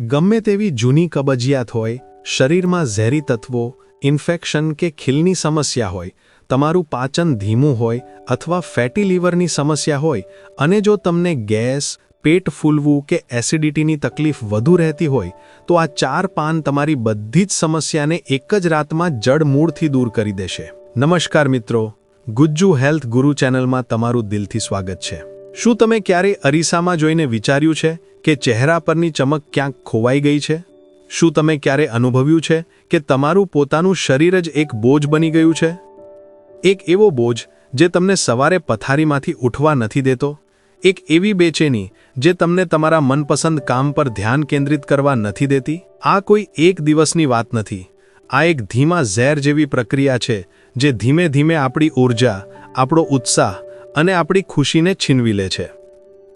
ગમે તેવી જૂની કબજિયાત હોય, શરીરમાં ઝેરી તત્વો, ઇન્ફેક્શન કે ખીલની સમસ્યા હોય, તમારું પાચન ધીમું હોય અથવા ફેટી લીવરની સમસ્યા હોય અને જો તમને ગેસ, પેટ ફૂલવું કે એસિડિટીની તકલીફ વધુ રહેતી હોય, તો આ ચાર પાન તમારી બધી જ સમસ્યાને એક જ રાતમાં જડમૂળથી દૂર કરી દેશે. નમસ્કાર મિત્રો, ગુજ્જુ હેલ્થ ગુરુ ચેનલમાં તમારું દિલથી સ્વાગત છે. શું તમે ક્યારેય અરીસામાં જોઈને વિચાર્યું છે? કે ચહેરા પરની ચમક ક્યાંક ખોવાઈ ગઈ છે? શું તમે ક્યારે અનુભવ્યું છે કે તમારું પોતાનું શરીર જ એક બોજ બની ગયું છે? એક એવો બોજ જે તમને સવારે પથારીમાંથી ઉઠવા નથી દેતો? એક એવી બેચેની જે તમને તમારા મનપસંદ કામ પર ધ્યાન કેન્દ્રિત કરવા નથી દેતી? આ કોઈ એક દિવસની વાત નથી. આ એક ધીમા ઝેર જેવી પ્રક્રિયા છે જે ધીમે ધીમે આપણી ઊર્જા આપણો ઉત્સાહ અને આપણી ખુશીને છીનવી લે છે.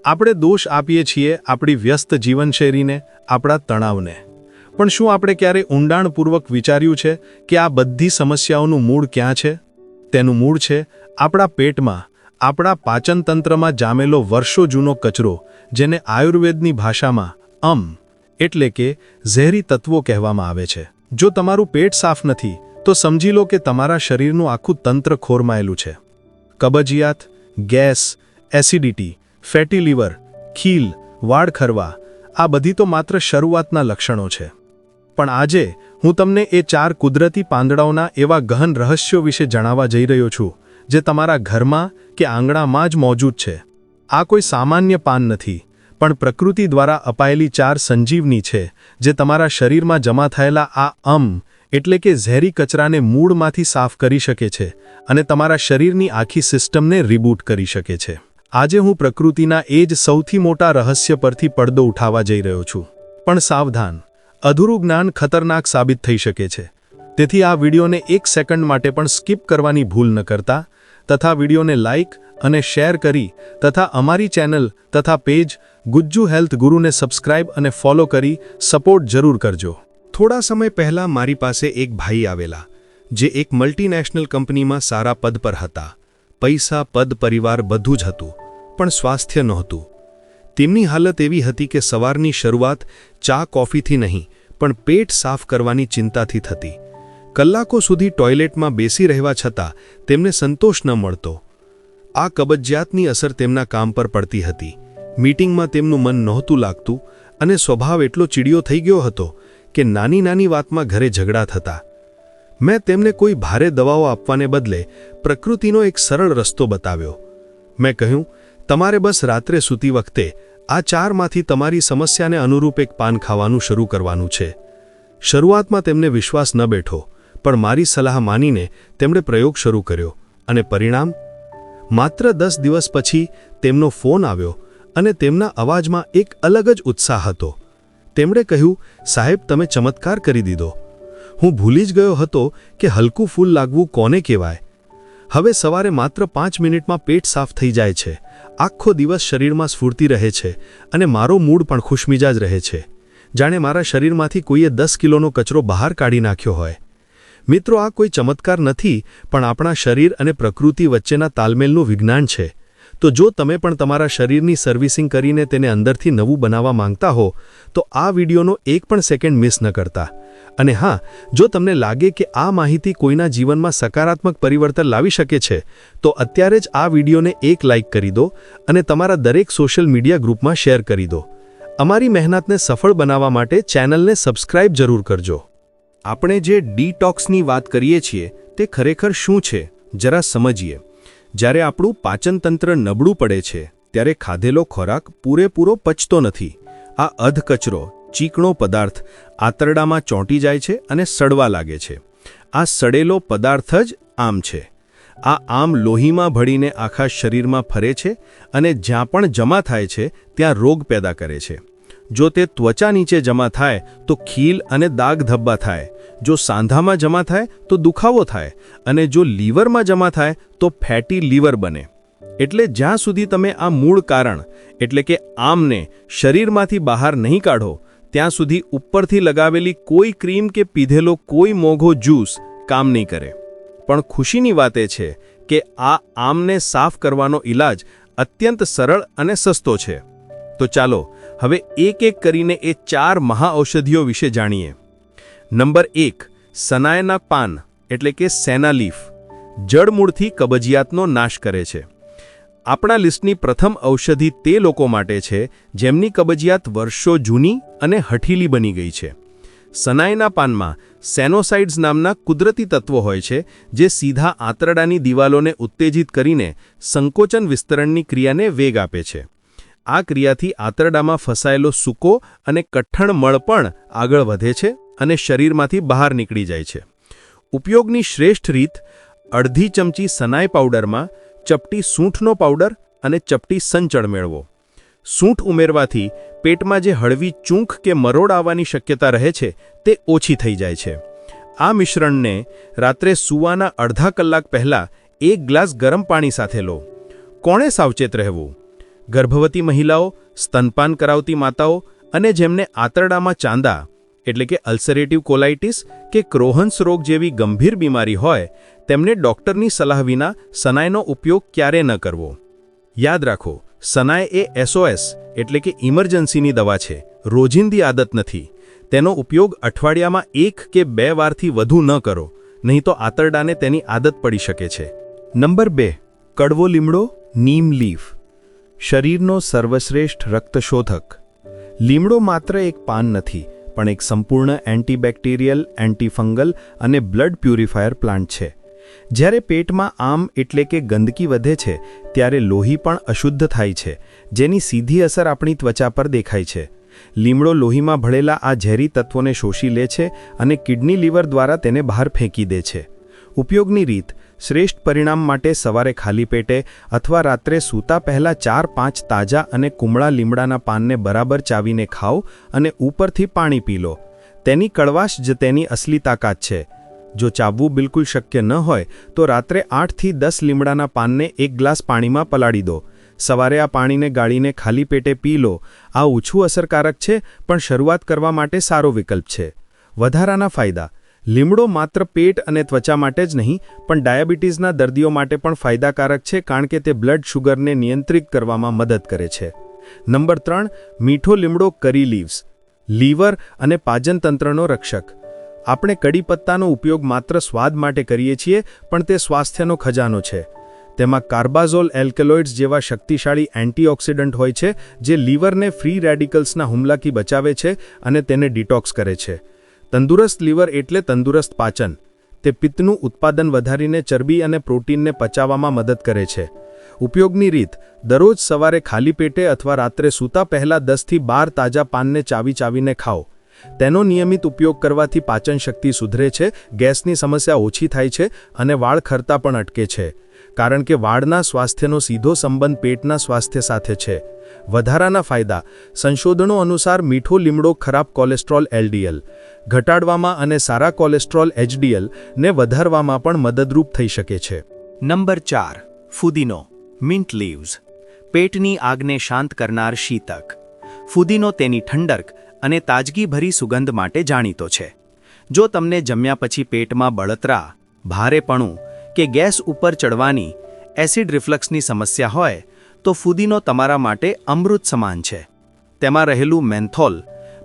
આપણે દોષ આપીએ છીએ આપણી વ્યસ્ત જીવનશૈલીને, આપણા તણાવને. પણ શું આપણે ક્યારે ઊંડાણપૂર્વક વિચાર્યું છે કે આ બધી સમસ્યાઓનું મૂળ ક્યાં છે? તેનું મૂળ છે આપણા પેટમાં, આપણા પાચનતંત્રમાં જામેલો વર્ષો જૂનો કચરો, જેને આયુર્વેદની ભાષામાં અમ, એટલે કે ઝેરી તત્વો કહેવામાં આવે છે. જો તમારું પેટ સાફ નથી, તો સમજી લો કે તમારા શરીરનું આખું તંત્ર ખોરમાયેલું છે. કબજિયાત, ગેસ, એસિડિટી ફેટી લીવર, ખીલ, વાળ ખરવા, આ બધી તો માત્ર શરૂઆતના લક્ષણો છે. પણ આજે હું તમને એ ચાર કુદરતી પાંદડાઓના એવા ગહન રહસ્યો વિશે જણાવવા જઈ રહ્યો છું, જે તમારા ઘરમાં કે આંગણામાં જ મોજૂદ છે. આ કોઈ સામાન્ય પાન નથી, પણ પ્રકૃતિ દ્વારા અપાયેલી ચાર સંજીવની છે, જે તમારા શરીરમાં જમા થયેલા આ અમ, એટલે કે ઝેરી કચરાને મૂળમાંથી સાફ કરી શકે છે, અને તમારા શરીરની આખી સિસ્ટમને રિબૂટ કરી શકે છે. આજે હું પ્રકૃતિના એ જ સૌથી મોટા રહસ્ય પરથી પડદો ઉઠાવવા જઈ રહ્યો છું. પણ સાવધાન, અધૂરું જ્ઞાન ખતરનાક સાબિત થઈ શકે છે. તેથી આ વિડીયોને એક સેકન્ડ માટે પણ સ્કીપ કરવાની ભૂલ ન કરતા, તથા વિડીયોને લાઇક અને શેર કરી, તથા અમારી ચેનલ તથા પેજ ગુજ્જુ હેલ્થ ગુરુને સબસ્ક્રાઇબ અને ફોલો કરી સપોર્ટ જરૂર કરજો. થોડા સમય પહેલાં મારી પાસે એક ભાઈ આવેલા, જે એક મલ્ટીનેશનલ કંપનીમાં સારા પદ પર હતા. પૈસા, પદ, પરિવાર બધું જ હતું, પણ સ્વાસ્થ્ય નહોતું. તેમની હાલત એવી હતી કે સવારની શરૂઆત ચા કોફીથી નહીં, પણ પેટ સાફ કરવાની ચિંતાથી થતી. કલાકો સુધી ટોયલેટમાં બેસી રહેવા છતાં તેમને સંતોષ ન મળતો. આ કબજિયાતની અસર તેમના કામ પર પડતી હતી. મીટિંગમાં તેમનું મન નહોતું લાગતું અને સ્વભાવ એટલો ચીડિયો થઈ ગયો હતો કે નાની નાની વાતમાં ઘરે ઝઘડા થતા. મેં તેમને કોઈ ભારે દવાઓ આપવાને બદલે પ્રકૃતિનો એક સરળ રસ્તો બતાવ્યો. મેં કહ્યું, તમારે બસ રાત્રે સૂતી વખતે આ ચારમાંથી તમારી સમસ્યાને અનુરૂપ એક પાન ખાવાનું શરૂ કરવાનું છે. શરૂઆતમાં તેમને વિશ્વાસ ન બેઠો, પણ મારી સલાહ માનીને તેમણે પ્રયોગ શરૂ કર્યો અને પરિણામ? માત્ર દસ દિવસ પછી તેમનો ફોન આવ્યો અને તેમના અવાજમાં એક અલગ જ ઉત્સાહ હતો. તેમણે કહ્યું, સાહેબ, તમે ચમત્કાર કરી દીધો. હું ભૂલી જ ગયો હતો કે હલકું ફૂલ લાગવું કોને કહેવાય. હવે સવારે માત્ર પાંચ મિનિટમાં પેટ સાફ થઈ જાય છે. આખો દિવસ શરીરમાં સ્ફૂર્તિ રહે છે અને મારો મૂડ પણ ખુશમિજાજ રહે છે. જાણે મારા શરીરમાંથી કોઈએ દસ કિલોનો કચરો બહાર કાઢી નાખ્યો હોય. મિત્રો, આ કોઈ ચમત્કાર નથી, પણ આપણા શરીર અને પ્રકૃતિ વચ્ચેના તાલમેલનું વિજ્ઞાન છે. તો જો તમે પણ તમારા શરીરની સર્વિસિંગ કરીને તેને અંદરથી નવું બનાવવા માંગતા હો, તો આ વિડીયોનો એક પણ સેકન્ડ મિસ ન કરતા. અને હા, જો તમને લાગે કે આ માહિતી કોઈના જીવનમાં સકારાત્મક પરિવર્તન લાવી શકે છે, તો અત્યારે જ આ વિડીયોને એક લાઇક કરી દો અને તમારા દરેક સોશિયલ મીડિયા ગ્રુપમાં શેર કરી દો. અમારી મહેનતને સફળ બનાવવા માટે ચેનલને સબસ્ક્રાઇબ જરૂર કરજો. આપણે જે ડીટોક્સની વાત કરીએ છીએ, તે ખરેખર શું છે? જરા સમજીએ. જ્યારે આપણું પાચનતંત્ર નબળું પડે છે, ત્યારે ખાધેલો ખોરાક પૂરેપૂરો પચતો નથી. આ અધકચરો, ચીકણો પદાર્થ આંતરડામાં ચોંટી જાય છે અને સડવા લાગે છે. આ સડેલો પદાર્થ જ આમ છે. આ આમ લોહીમાં ભળીને આખા શરીરમાં ફરે છે અને જ્યાં પણ જમા થાય છે, ત્યાં રોગ પેદા કરે છે. જો તે ત્વચા નીચે જમા થાય, તો ખીલ અને દાગ ધબ્બા થાય. જો સાંધામાં જમા થાય તો દુખાવો થાય અને જો લીવરમાં જમા થાય તો ફેટી લીવર બને. એટલે જ્યાં સુધી તમે આ મૂળ કારણ, એટલે કે આમને શરીરમાંથી બહાર નહીં કાઢો, ત્યાં સુધી ઉપરથી લગાવેલી કોઈ ક્રીમ કે પીધેલો કોઈ મોઘો જ્યુસ કામ નહીં કરે. પણ ખુશીની વાત એ છે કે આ આમને સાફ કરવાનો ઈલાજ અત્યંત સરળ અને સસ્તો છે. તો ચાલો, હવે એક એક કરીને એ ચાર મહાઔષધિઓ વિશે જાણીએ. નંબર એક, સનાયના પાન, એટલે કે સેના લીફ, જડમૂળથી કબજિયાતનો નાશ કરે છે. આપણા લિસ્ટની પ્રથમ ઔષધિ તે લોકો માટે છે, જેમની કબજિયાત વર્ષો જૂની અને હઠીલી બની ગઈ છે. સનાયના પાનમાં સેનોસાઇડ્સ નામના કુદરતી તત્વો હોય છે, જે સીધા આંતરડાની દિવાલોને ઉત્તેજિત કરીને સંકોચન વિસ્તરણની ક્રિયાને વેગ આપે છે. આ ક્રિયાથી આંતરડામાં ફસાયેલો સૂકો અને કઠણ મળ પણ આગળ વધે છે. અને શરીરમાંથી બહાર નીકળી જાય છે. ઉપયોગની શ્રેષ્ઠ રીત, અડધી ચમચી સનાઈ પાવડરમાં ચપટી સૂંઠનો પાવડર અને ચપટી સંચળ મેળવો. સૂંઠ ઉમેરવાથી પેટમાં જે હળવી ચૂંખ કે મરોડ આવવાની શક્યતા રહે છે, તે ઓછી થઈ જાય છે. આ મિશ્રણને રાત્રે સૂવાના અડધા કલાક પહેલાં એક ગ્લાસ ગરમ પાણી સાથે લો. કોણે સાવચેત રહેવું? ગર્ભવતી મહિલાઓ, સ્તનપાન કરાવતી માતાઓ અને જેમને આંતરડામાં ચાંદા એટલે કે અલ્સરેટિવ કોલાઇટિસ કે ક્રોહન્સ રોગ જેવી ગંભીર બીમારી હોય, તેમને ડૉક્ટરની સલાહ વિના સનાઈનો ઉપયોગ ક્યારે ન કરવો. યાદ રાખો સનાય એ એસઓએસ એટલે કે ઇમરજન્સીની દવા છે, રોજિંદી આદત નથી. તેનો ઉપયોગ અઠવાડિયામાં એક કે બે વારથી વધુ ન કરો, નહીં તો આંતરડાને તેની આદત પડી શકે છે. નંબર બે, કડવો લીમડો, નીમ લીફ. શરીરનો સર્વશ્રેષ્ઠ રક્તશોધક. લીમડો માત્ર એક પાન નથી પણ એક સંપૂર્ણ એન્ટીબેક્ટેરિયલ, એન્ટીફંગલ અને બ્લડ પ્યુરિફાયર પ્લાન્ટ છે. જ્યારે પેટમાં આમ એટલે કે ગંદકી વધે છે, ત્યારે લોહી પણ અશુદ્ધ થાય છે, જેની સીધી અસર આપણી ત્વચા પર દેખાય છે. લીમડો લોહીમાં ભળેલા આ ઝેરી તત્વોને શોષી લે છે અને કિડની લીવર દ્વારા તેને બહાર ફેંકી દે છે. ઉપયોગની રીત શ્રેષ્ઠ પરિણામ માટે સવારે ખાલી પેટે અથવા રાત્રે સૂતા પહેલાં ચાર પાંચ તાજા અને કુમળા લીમડાના પાનને બરાબર ચાવીને ખાઓ અને ઉપરથી પાણી પી લો. તેની કડવાશ જ તેની અસલી તાકાત છે. જો ચાવવું બિલકુલ શક્ય ન હોય, તો રાત્રે આઠથી દસ લીમડાના પાનને એક ગ્લાસ પાણીમાં પલાળી દો. સવારે આ પાણીને ગાળીને ખાલી પેટે પી લો. આ ઓછું અસરકારક છે, પણ શરૂઆત કરવા માટે સારો વિકલ્પ છે. વધારાના ફાયદા. લીમડો માત્ર પેટ અને ત્વચા માટે જ નહીં, પણ ડાયાબિટીસના દર્દીઓ માટે પણ ફાયદાકારક છે કારણ કે તે બ્લડ શુગરને નિયંત્રિત કરવામાં મદદ કરે છે. નંબર ત્રણ, મીઠો લીમડો કરી લીવ્સ. લીવર અને પાચનતંત્રનો રક્ષક. આપણે કડી પત્તાનો ઉપયોગ માત્ર સ્વાદ માટે કરીએ છીએ, પણ તે સ્વાસ્થ્યનો ખજાનો છે. તેમાં કાર્બાઝોલ એલ્કેલોઇડ્સ જેવા શક્તિશાળી એન્ટીઓક્સિડન્ટ હોય છે, જે લીવરને ફ્રી રેડિકલ્સના હુમલાથી બચાવે છે અને તેને ડિટોક્સ કરે છે. તંદુરસ્ત લીવર એટલે તંદુરસ્ત પાચન. તે પિત્તનું ઉત્પાદન વધારીને ચરબી અને પ્રોટીનને પચાવવામાં મદદ કરે છે. ઉપયોગની રીત, દરરોજ સવારે ખાલી પેટે અથવા રાત્રે સૂતા પહેલાં દસથી બાર તાજા પાનને ચાવી ચાવીને ખાઓ. તેનો નિયમિત ઉપયોગ કરવાથી પાચન શક્તિ સુધરે છે, ગેસની સમસ્યા ઓછી થાય છે અને વાળ ખરતા પણ અટકે છે. કારણ કે વાળના સ્વાસ્થ્યનો સીધો સંબંધ પેટના સ્વાસ્થ્ય સાથે છે. વધારાના ફાયદા. સંશોધનો અનુસાર મીઠો લીમડો ખરાબ કોલેસ્ટ્રોલ એલડીએલ ઘટાડવામાં અને સારા કોલેસ્ટ્રોલ એચડીએલ ને વધારવામાં પણ મદદરૂપ થઈ શકે છે. નંબર ચાર. ફુદીનો. Mint leaves. પેટની આગને શાંત કરનાર શીતક. ફુદીનો તેની ઠંડક અને તાજગીભરી સુગંધ માટે જાણીતો છે. જો તમને જમ્યા પછી પેટમાં બળતરા, ભારેપણું કે ગેસ ઉપર ચડવાની એસિડ રિફ્લક્સની સમસ્યા હોય તો ફુદીનો તમારા માટે અમૃત સમાન છે. તેમાં રહેલું મેન્થોલ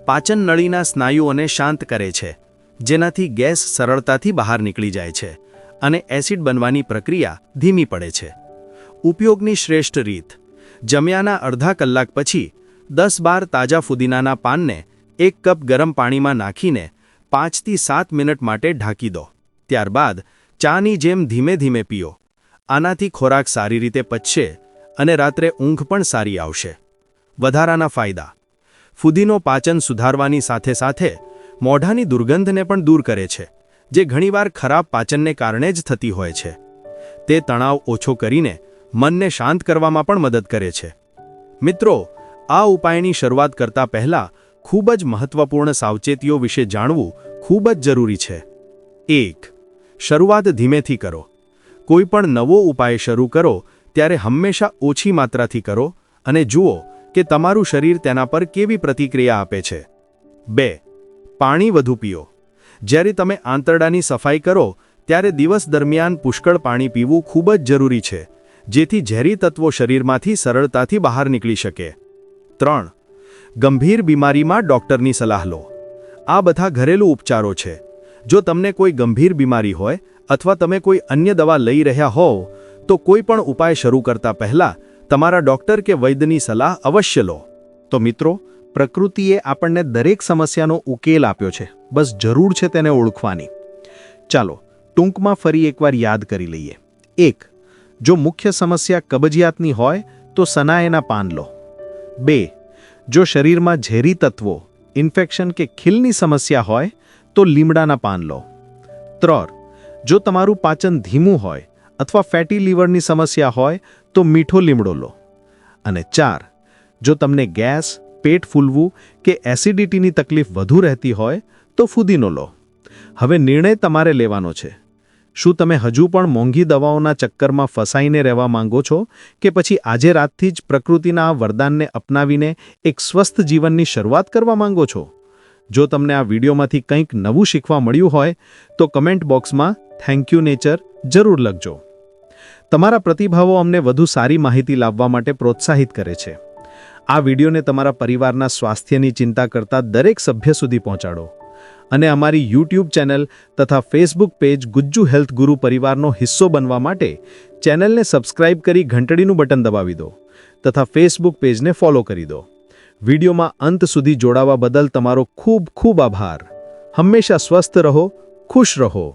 પાચન નળીના સ્નાયુઓને શાંત કરે છે, જેનાથી ગેસ સરળતાથી બહાર નીકળી જાય છે અને એસિડ બનવાની પ્રક્રિયા ધીમી પડે છે. ઉપયોગની શ્રેષ્ઠ રીત, જમ્યાના અડધા કલાક પછી દસ બાર તાજા ફુદીનાના પાનને એક કપ ગરમ પાણીમાં નાખીને પાંચથી સાત મિનિટ માટે ઢાંકી દો. ત્યારબાદ ચાની જેમ ધીમે ધીમે પીઓ. આનાથી ખોરાક સારી રીતે પચશે અને રાત્રે ઊંઘ પણ સારી આવશે. વધારાના ફાયદા. ફુદીનો પાચન સુધારવાની સાથે સાથે મોઢાની દુર્ગંધને પણ દૂર કરે છે, જે ઘણીવાર ખરાબ પાચનને કારણે જ થતી હોય છે. તે તણાવ ઓછો કરીને મનને શાંત કરવામાં પણ મદદ કરે છે. મિત્રો, આ ઉપાયની શરૂઆત કરતા પહેલા ખૂબ જ મહત્વપૂર્ણ સાવચેતીઓ વિશે જાણવું ખૂબ જ જરૂરી છે. એક શરૂઆત ધીમેથી કરો. કોઈ પણ નવો ઉપાય શરૂ કરો, ત્યારે હંમેશા ઓછી માત્રાથી કરો અને જુઓ કે તમારું શરીર તેના પર કેવી પ્રતિક્રિયા આપે છે. બે, પાણી વધુ પીઓ. જ્યારે તમે આંતરડાની સફાઈ કરો, ત્યારે દિવસ દરમિયાન પુષ્કળ પાણી પીવું ખૂબ જ જરૂરી છે, જેથી ઝેરી તત્વો શરીરમાંથી સરળતાથી બહાર નીકળી શકે. ત્રણ, ગંભીર બીમારીમાં ડૉક્ટરની સલાહ લો. આ બધા ઘરેલું ઉપચારો છે. જો તમને કોઈ ગંભીર બીમારી હોય અથવા તમે કોઈ અન્ય દવા લઈ રહ્યા હોવ, તો કોઈ પણ ઉપાય શરૂ કરતા પહેલા તમારા ડૉક્ટર કે વૈદ્યની સલાહ અવશ્ય લો. તો મિત્રો, પ્રકૃતિએ આપણને દરેક સમસ્યાનો ઉકેલ આપ્યો છે. બસ જરૂર છે તેને ઓળખવાની. ચાલો, ટૂંકમાં ફરી એકવાર યાદ કરી લઈએ. એક, જો મુખ્ય સમસ્યા કબજિયાતની હોય, તો સનાએના પાન લો. બે, જો શરીરમાં ઝેરી તત્વો, ઇન્ફેક્શન કે ખીલની સમસ્યા હોય તો લીમડાના પાન લો. ત્રણ જો તમારું પાચન ધીમું હોય અથવા ફેટી લીવરની સમસ્યા હોય, તો મીઠો લીમડો લો. અને ચાર, જો તમને ગેસ, પેટ ફૂલવું કે એસિડિટીની તકલીફ વધુ રહેતી હોય, તો ફુદીનો લો. હવે નિર્ણય તમારે લેવાનો છે. શું તમે હજુ પણ મોંઘી દવાઓના ચક્કરમાં ફસાઈને રહેવા માંગો છો કે પછી આજે રાતથી જ પ્રકૃતિના આ વરદાનને અપનાવીને એક સ્વસ્થ જીવનની શરૂઆત કરવા માંગો છો? જો તમને આ વિડીયોમાંથી કંઈક નવું શીખવા મળ્યું હોય, તો કમેન્ટ બોક્સમાં થેન્ક યુ નેચર જરૂર લખજો. તમારા પ્રતિભાવો અમને વધુ સારી માહિતી લાવવા માટે પ્રોત્સાહિત કરે છે. આ વિડીયોને તમારા પરિવારના સ્વાસ્થ્યની ચિંતા કરતા દરેક સભ્ય સુધી પહોંચાડો. અને અમારી યુટ્યુબ ચેનલ તથા Facebook page Gujju health Guru પરિવારનો હિસ્સો બનવા માટે ચેનલને સબસ્ક્રાઇબ કરી ઘંટડીનું બટન દબાવી દો તથા ફેસબુક પેજને ફોલો કરી દો. વિડીયોમાં અંત સુધી જોડાવા બદલ તમારો ખૂબ ખૂબ આભાર. હંમેશા સ્વસ્થ રહો ખુશ રહો.